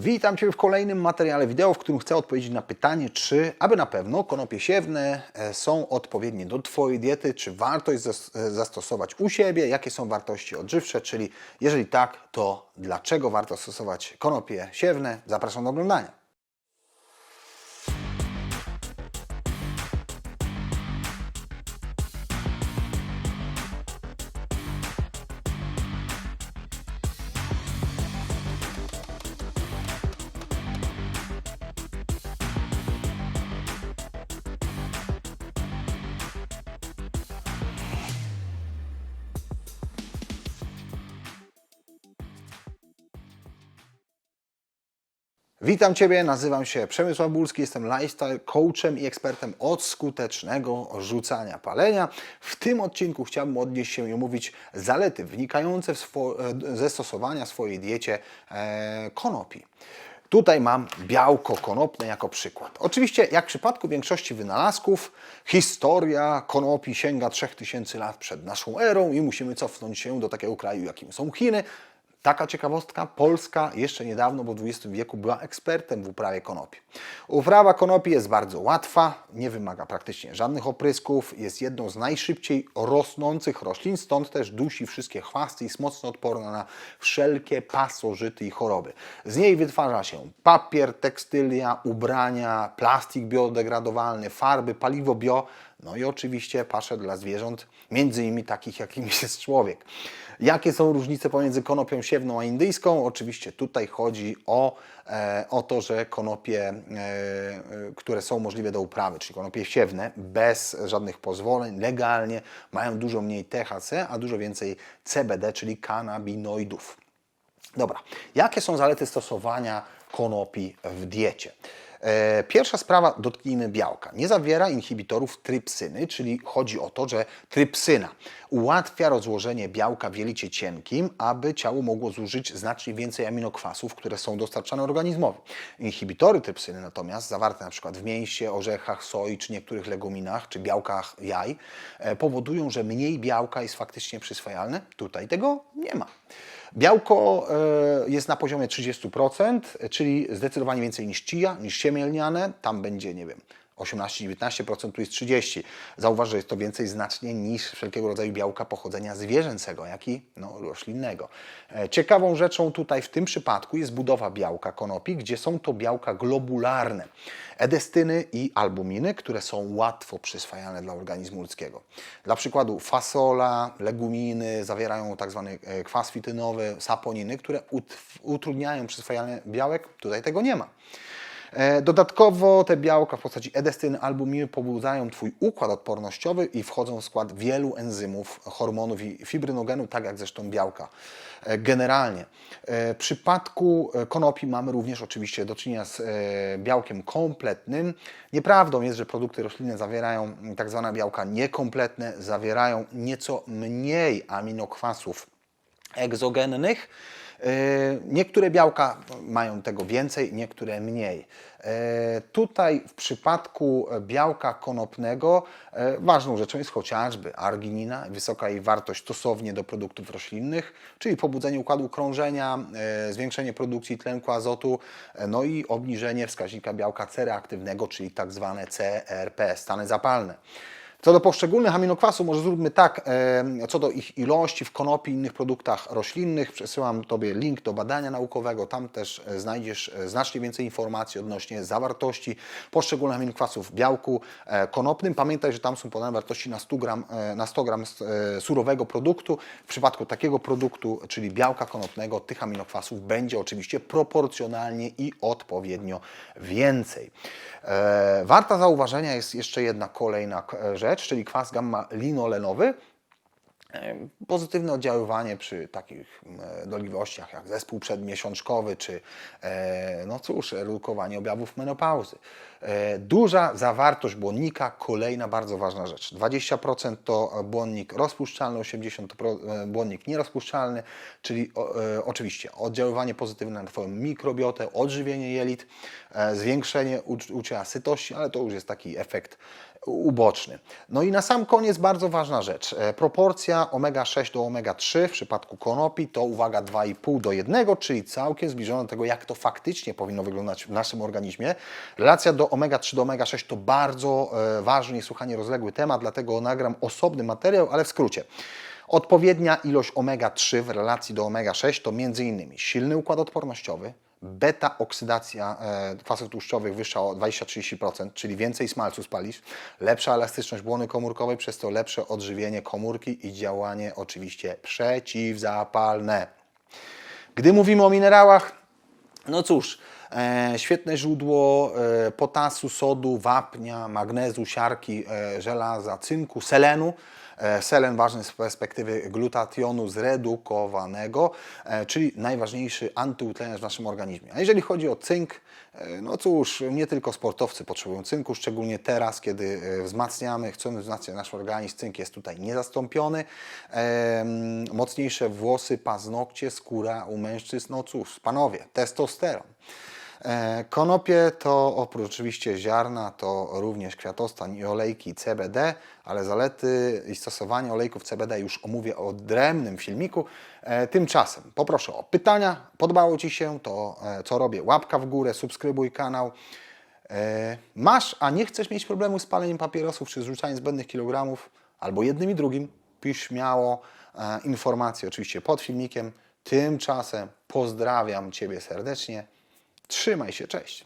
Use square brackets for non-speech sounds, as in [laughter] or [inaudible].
Witam Cię w kolejnym materiale wideo, w którym chcę odpowiedzieć na pytanie, czy, aby na pewno, konopie siewne e, są odpowiednie do Twojej diety, czy warto je e, zastosować u siebie, jakie są wartości odżywcze, czyli jeżeli tak, to dlaczego warto stosować konopie siewne? Zapraszam do oglądania. Witam Ciebie, nazywam się Przemysław Bulski, jestem lifestyle coachem i ekspertem od skutecznego rzucania palenia. W tym odcinku chciałbym odnieść się i omówić zalety wynikające e, ze stosowania w swojej diecie e, konopi. Tutaj mam białko konopne jako przykład. Oczywiście, jak w przypadku większości wynalazków, historia konopi sięga 3000 lat przed naszą erą i musimy cofnąć się do takiego kraju, jakim są Chiny. Taka ciekawostka, Polska jeszcze niedawno, bo w XX wieku była ekspertem w uprawie konopi. Uprawa konopi jest bardzo łatwa, nie wymaga praktycznie żadnych oprysków, jest jedną z najszybciej rosnących roślin, stąd też dusi wszystkie chwasty i jest mocno odporna na wszelkie pasożyty i choroby. Z niej wytwarza się papier, tekstylia, ubrania, plastik biodegradowalny, farby, paliwo bio, no i oczywiście pasze dla zwierząt, między innymi takich jakimi [laughs] jest człowiek. Jakie są różnice pomiędzy konopią siewną a indyjską? Oczywiście tutaj chodzi o, e, o to, że konopie, e, e, które są możliwe do uprawy, czyli konopie siewne, bez żadnych pozwoleń, legalnie, mają dużo mniej THC, a dużo więcej CBD, czyli kanabinoidów. Dobra, jakie są zalety stosowania konopi w diecie? E, Pierwsza sprawa, dotknijmy białka. Nie zawiera inhibitorów trypsyny, czyli chodzi o to, że trypsyna ułatwia rozłożenie białka w jelicie cienkim, aby ciało mogło zużyć znacznie więcej aminokwasów, które są dostarczane organizmowi. Inhibitory trypsyny natomiast, zawarte przykład w mięsie, orzechach, soi, czy niektórych leguminach, czy białkach jaj, e, powodują, że mniej białka jest faktycznie przyswajalne. Tutaj tego nie ma. Białko e, jest na poziomie 30%, czyli zdecydowanie więcej niż chia, niż siemię lniane. Tam będzie, nie wiem, 18-19%, tu jest 30%. Zauważ, że jest to więcej znacznie niż wszelkiego rodzaju białka pochodzenia zwierzęcego, jak i no, roślinnego. E, Ciekawą rzeczą tutaj w tym przypadku jest budowa białka konopi, gdzie są to białka globularne, edestyny i albuminy, które są łatwo przyswajalne dla organizmu ludzkiego. Dla przykładu fasola, leguminy zawierają tak zwany e, kwas fitynowy, saponiny, które ut- utrudniają przyswajalne białek. Tutaj tego nie ma. E, Dodatkowo te białka w postaci edestyny, albuminy pobudzają Twój układ odpornościowy i wchodzą w skład wielu enzymów, hormonów i fibrynogenu, tak jak zresztą białka. E, Generalnie e, w przypadku konopi mamy również oczywiście do czynienia z białkiem kompletnym. Nieprawdą jest, że produkty roślinne zawierają tak zwane białka niekompletne, zawierają nieco mniej aminokwasów egzogennych. E, Niektóre białka mają tego więcej, niektóre mniej. E, Tutaj w przypadku białka konopnego e, ważną rzeczą jest chociażby arginina, wysoka jej wartość stosownie do produktów roślinnych, czyli pobudzenie układu krążenia, zwiększenie produkcji tlenku azotu, no i obniżenie wskaźnika białka C reaktywnego, czyli tak zwane CRP, stany zapalne. Co do poszczególnych aminokwasów, może zróbmy tak, e, co do ich ilości w konopi i innych produktach roślinnych, przesyłam Tobie link do badania naukowego, tam też e, znajdziesz e, znacznie więcej informacji odnośnie zawartości poszczególnych aminokwasów w białku konopnym. Pamiętaj, że tam są podane wartości na 100 gram, na 100 gram surowego produktu. W przypadku takiego produktu, czyli białka konopnego, tych aminokwasów będzie oczywiście proporcjonalnie i odpowiednio więcej. Warta zauważenia jest jeszcze jedna kolejna k- rzecz, czyli kwas gamma-linolenowy. E, Pozytywne oddziaływanie przy takich dolegliwościach jak zespół przedmiesiączkowy, czy e, no cóż, redukowanie objawów menopauzy. E, Duża zawartość błonnika, kolejna bardzo ważna rzecz. 20% to błonnik rozpuszczalny, 80% to błonnik nierozpuszczalny, czyli oczywiście oddziaływanie pozytywne na Twoją mikrobiotę, odżywienie jelit, zwiększenie ucz- uczucia sytości, ale to już jest taki efekt uboczny. No i na sam koniec bardzo ważna rzecz. E, Proporcja omega-6 do omega-3 w przypadku konopi to uwaga 2,5 do 1, czyli całkiem zbliżona do tego, jak to faktycznie powinno wyglądać w naszym organizmie. Relacja do omega-3 do omega-6 to bardzo e, ważny i słuchanie rozległy temat, dlatego nagram osobny materiał, ale w skrócie. Odpowiednia ilość omega-3 w relacji do omega-6 to m.in. silny układ odpornościowy, beta-oksydacja e, kwasów tłuszczowych wyższa o 20-30%, czyli więcej smalcu spalisz, lepsza elastyczność błony komórkowej, przez to lepsze odżywienie komórki i działanie oczywiście przeciwzapalne. Gdy mówimy o minerałach, no cóż, e, świetne źródło e, potasu, sodu, wapnia, magnezu, siarki, e, żelaza, cynku, selenu. E, selen ważny z perspektywy glutationu zredukowanego, e, czyli najważniejszy antyutleniacz w naszym organizmie. A jeżeli chodzi o cynk, e, no cóż, nie tylko sportowcy potrzebują cynku, szczególnie teraz, kiedy wzmacniamy, chcemy wzmacniać nasz organizm, cynk jest tutaj niezastąpiony. Mocniejsze włosy, paznokcie, skóra u mężczyzn, no cóż, panowie, testosteron. E, Konopie to oprócz oczywiście ziarna, to również kwiatostan i olejki CBD, ale zalety i stosowanie olejków CBD już omówię o odrębnym filmiku. E, Tymczasem poproszę o pytania. Podobało Ci się to, e, co robię? Łapka w górę, subskrybuj kanał. Masz, a nie chcesz mieć problemu z paleniem papierosów czy zrzucaniem zbędnych kilogramów, albo jednym i drugim, pisz śmiało informacje oczywiście pod filmikiem. Tymczasem pozdrawiam Ciebie serdecznie. Trzymaj się, cześć.